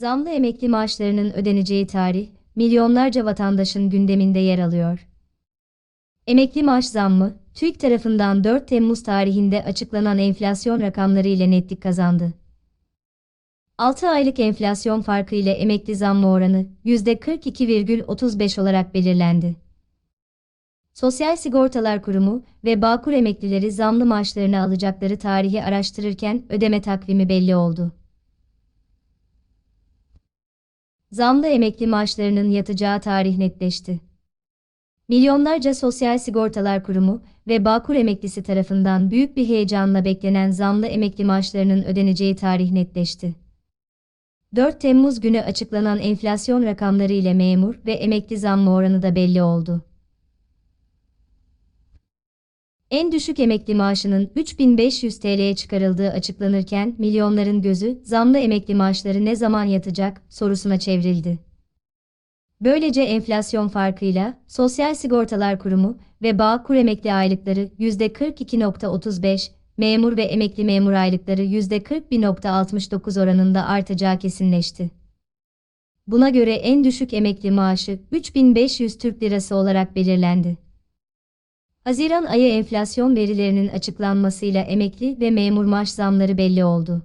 Zamlı emekli maaşlarının ödeneceği tarih, milyonlarca vatandaşın gündeminde yer alıyor. Emekli maaş zammı, TÜİK tarafından 4 Temmuz tarihinde açıklanan enflasyon rakamları ile netlik kazandı. 6 aylık enflasyon farkı ile emekli zammı oranı %42,35 olarak belirlendi. Sosyal Sigortalar Kurumu ve Bağkur emeklileri zamlı maaşlarını alacakları tarihi araştırırken ödeme takvimi belli oldu. Zamlı emekli maaşlarının yatacağı tarih netleşti. Milyonlarca Sosyal Sigortalar Kurumu ve Bağkur emeklisi tarafından büyük bir heyecanla beklenen zamlı emekli maaşlarının ödeneceği tarih netleşti. 4 Temmuz günü açıklanan enflasyon rakamları ile memur ve emekli zammı oranı da belli oldu. En düşük emekli maaşının 3500 TL'ye çıkarıldığı açıklanırken milyonların gözü zamlı emekli maaşları ne zaman yatacak sorusuna çevrildi. Böylece enflasyon farkıyla Sosyal Sigortalar Kurumu ve Bağkur emekli aylıkları %42.35, memur ve emekli memur aylıkları %41.69 oranında artacağı kesinleşti. Buna göre en düşük emekli maaşı 3500 Türk Lirası olarak belirlendi. Haziran ayı enflasyon verilerinin açıklanmasıyla emekli ve memur maaş zamları belli oldu.